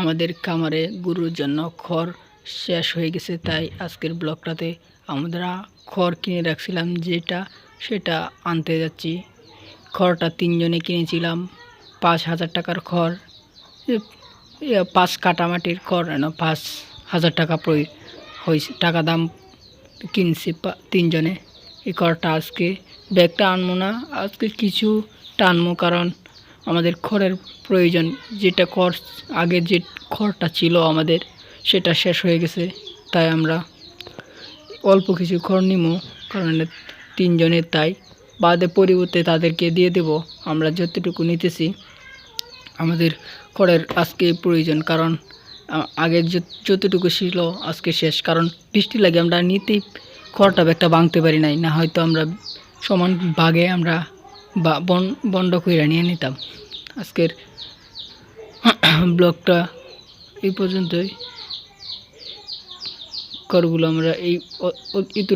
আমাদের খামারে গরুর জন্য খড় শেষ হয়ে গেছে, তাই আজকের ব্লকটাতে আমরা খড় কিনে রাখছিলাম যেটা সেটা আনতে যাচ্ছি। খড়টা তিনজনে কিনেছিলাম, পাঁচ হাজার টাকার খড় পাঁচ কাটামাটির খড় পাঁচ হাজার টাকা হয়েছে, টাকা দাম কিনছি তিনজনে। এই খড়টা আজকে ব্যাগটা আনব না, আজকে কিছু টানবো, কারণ আমাদের খড়ের প্রয়োজন, যেটা খড় আগে যে খড়টা ছিল আমাদের, সেটা শেষ হয়ে গেছে। তাই আমরা অল্প কিছু খড় নিবো কারণ তিনজনের তাই। বাদে পরিবর্তে তাদেরকে দিয়ে দেব। আমরা যতটুকু নিতেছি আমাদের খড়ের আজকে প্রয়োজন, কারণ আগে যত- যতটুকু ছিল আজকে শেষ। কারণ বৃষ্টি লাগে আমরা নিতেই খড়টা একটা ভাঙতে পারি নাই, না হয়তো আমরা সমান ভাগে আমরা বা বন বন্ড করে নিয়ে নিতাম। আজকের ব্লগটা এই পর্যন্তই। করগুলো আমরা এই এতটুকু